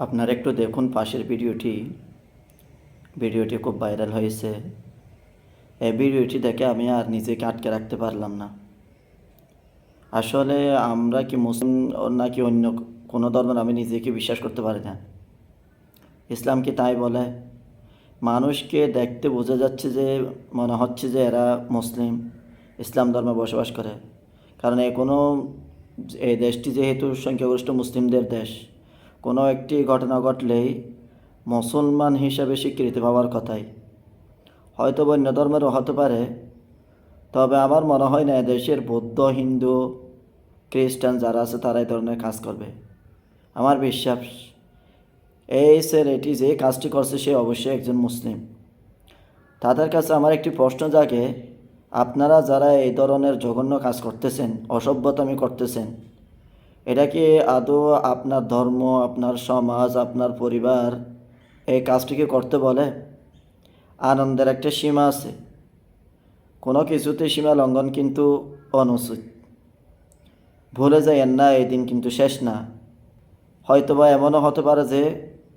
আপনারা একটু দেখুন পাশের ভিডিওটি। ভিডিওটি খুব ভাইরাল হয়েছে। এই ভিডিওটি দেখে আমি আর নিজেকে আটকে রাখতে পারলাম না। আসলে আমরা কি মুসলিম নাকি অন্য কোনো ধর্মের আমি নিজেকে বিশ্বাস করতে পারি না। ইসলাম কি তাই বলে? মানুষকে দেখতে বোঝা যাচ্ছে যে, মনে হচ্ছে যে এরা মুসলিম, ইসলাম ধর্মে বসবাস করে। কারণ এ কোনো এই দেশটি যেহেতু সংখ্যাগরিষ্ঠ মুসলিমদের দেশ কোনো একটি ঘটনা ঘটলেই মুসলমান হিসাবে স্বীকৃতি পাওয়ার কথাই। হয়তো অন্য ধর্মেরও হতে পারে, তবে আমার মনে হয় না দেশের বৌদ্ধ, হিন্দু, খ্রিস্টান যারা আছে তারা এই ধরনের কাজ করবে। আমার বিশ্বাস, এই স্যার এটি যে কাজটি করছে সে অবশ্যই একজন মুসলিম। তাদের কাছে আমার একটি প্রশ্ন জাগে, আপনারা যারা এই ধরনের জঘন্য কাজ করতেছেন, অসভ্যতামি করতেছেন এটা কি আদৌ আপনার ধর্ম, আপনার সমাজ, আপনার পরিবার এই কাজটিকে করতে বলে? আনন্দের একটা সীমা আছে। কোনো কিছুতে সীমা লঙ্ঘন কিন্তু অনুচিত। ভুলে যাইয়েন না, এই দিন কিন্তু শেষ না। হয়তোবা এমনও হতে পারে যে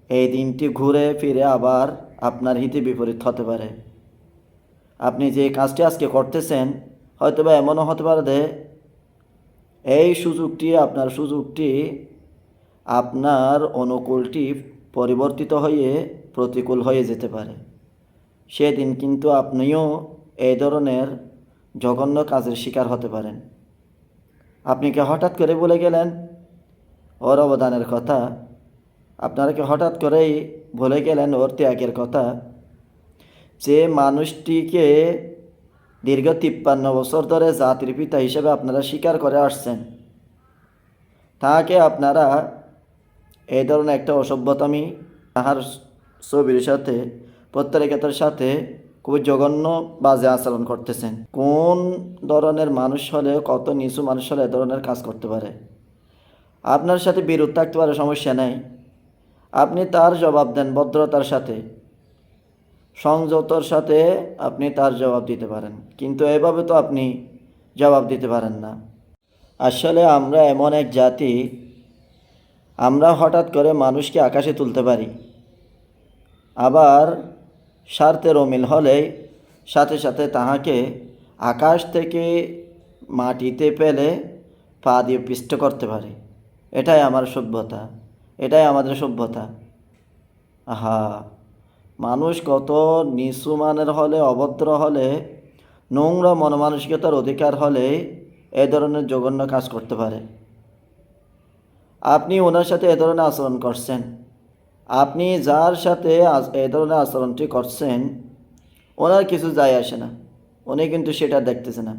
এই দিনটি ঘুরে ফিরে আবার আপনার হিতে বিপরীত হতে পারে। আপনি যে কাজটি আজকে করতেছেন, হয়তোবা এমনও হতে পারে যে এই সুযোগটি, আপনার সুযোগটি আপনার অনুকূলটি পরিবর্তিত হয়ে প্রতিকূল হয়ে যেতে পারে। সেদিন কিন্তু আপনিও এই ধরনের জঘন্য কাজের শিকার হতে পারেন। আপনি কি হঠাৎ করে বলে গেলেন? ওর অবদানের কথা। আপনারা কি হঠাৎ করেই বলে গেলেন ওর ত্যাগের কথা? যে মানুষটিকে দীর্ঘ তিপ্পান্ন বছর ধরে জাতির পিতা হিসেবে আপনারা স্বীকার করে আসছেন। তাকে আপনারা এই ধরনের একটা অসভ্যতামি তাহার ছবির সাথে প্রত্যেকতার সাথে খুবই জঘন্য বাজে আচরণ করতেছেন। কোন ধরনের মানুষ হলে কত নিচু মানুষ হলে এ ধরনের কাজ করতে পারে। আপনার সাথে বিরোধ থাকতে পারে, সমস্যা নেই। আপনি তার জবাব দেন ভদ্রতার সাথে। সংযতর সাথে আপনি তার জবাব দিতে পারেন। কিন্তু এভাবে তো আপনি জবাব দিতে পারেন না। আসলে আমরা এমন এক জাতি, আমরা হঠাৎ করে মানুষকে আকাশে তুলতে পারি। আবার স্বার্থের অমিল হলে সাথে সাথে তাহাকে আকাশ থেকে মাটিতে পেলে পা দিয়ে পিষ্ট করতে পারি। এটাই আমার সভ্যতা, এটাই আমাদের সভ্যতা। আহা! মানুষ কত নিচু মানের হলে, অভদ্র হলে, নোংরা মনমানসিকতার অধিকার হলে এ ধরনের জঘন্য কাজ করতে পারে। আপনি ওনার সাথে এ ধরনের আচরণ করছেন। আপনি যার সাথে এ ধরনের আচরণটি করছেন, ওনার কিছু যায় আসে না। উনি কিন্তু সেটা দেখতেছে না।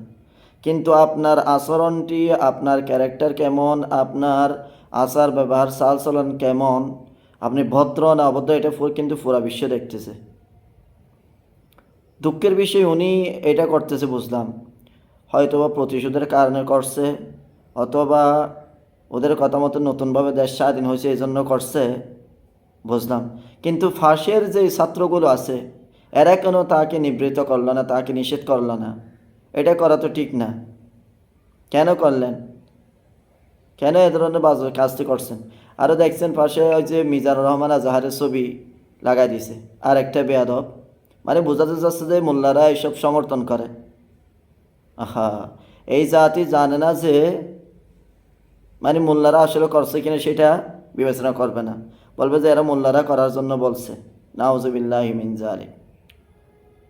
কিন্তু আপনার আচরণটি, আপনার ক্যারেক্টার কেমন, আপনার আচার ব্যবহার চালচলন কেমন আপনি ভদ্র না অভদ্র, এটা কিন্তু পুরা বিশ্ব দেখতেছে। দুঃখের বিষয় উনি এটা করতেছে, বুঝলাম। হয়তোবা প্রতিশোধের কারণে করছে, অথবা ওদের কথা মতো নতুনভাবে দেশ স্বাধীন হয়েছে এই জন্য করছে, বুঝলাম। কিন্তু ফাঁসের যে ছাত্রগুলো আছে, এরা কেন তাকে নিবৃত্ত করল না, তাকে নিষেধ করল না? এটা করা তো ঠিক না। কেন করলেন? কেন এ ধরনের বাজ কাজটি করছেন? আরও দেখছেন পাশে ওই যে মিজানুর রহমান আজাহারের ছবি লাগাই দিছে। আর একটা বেয়াদব। মানে বোঝাতে যাচ্ছে যে মোল্লারা এইসব সমর্থন করে। আহা, এই জাতি জানে না যে মানে মোল্লারা আসলে করছে কিনা সেটা বিবেচনা করবে না। বলবে যে এরা মোল্লারা করার জন্য বলছে। নাউজুবিল্লাহ মিন জালিম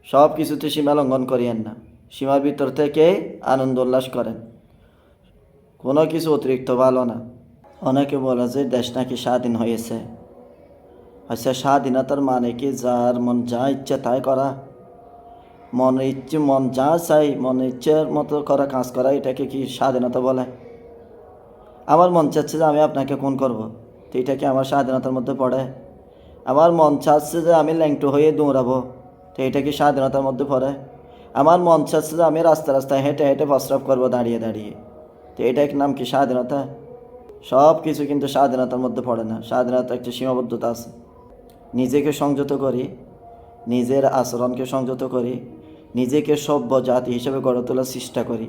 সব কিছুতে সীমা লঙ্ঘন করিয়েন না। সীমার ভিতর থেকে আনন্দ উল্লাস করেন। কোনো কিছু অতিরিক্ত ভালো না। অনেকে বলে যে দেশ নাকি স্বাধীন হয়েছে। আচ্ছা স্বাধীনতার মানে কি? যার মন যা ইচ্ছে তাই করা। মনে ইচ্ছে, মন যা চাই, মনে ইচ্ছের মতো করা কাজ করা, এটাকে কি স্বাধীনতা বলে? আমার মন চাচ্ছে যে আমি আপনাকে খুন করব। তো এটা কি আমার স্বাধীনতার মধ্যে পড়ে? আমার মন চাচ্ছে যে আমি ল্যাংটু হয়ে দৌড়াবো। তো এটা কি স্বাধীনতার মধ্যে পড়ে? আমার মন চাচ্ছে যে আমি রাস্তা রাস্তায় হেঁটে হেঁটে প্রস্রাব করব দাঁড়িয়ে দাঁড়িয়ে। তো এটা কি নাম কি স্বাধীনতা? সব কিছু কিন্তু স্বাধীনতার মধ্যে পড়ে না। স্বাধীনতা একটা সীমাবদ্ধতা আছে। নিজেকে সংযত করি, নিজের আচরণকে সংযত করি, নিজেকে সভ্য জাতি হিসেবে গড়ে তোলার চেষ্টা করি,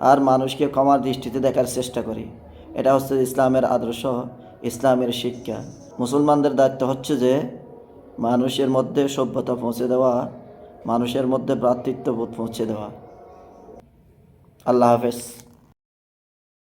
আর মানুষকে ক্ষমার দৃষ্টিতে দেখার চেষ্টা করি। এটা হচ্ছে ইসলামের আদর্শ, ইসলামের শিক্ষা। মুসলমানদের দায়িত্ব হচ্ছে যে, মানুষের মধ্যে সভ্যতা পৌঁছে দেওয়া, মানুষের মধ্যে ভ্রাতৃত্ববোধ পৌঁছে দেওয়া। আল্লাহ হাফেজ।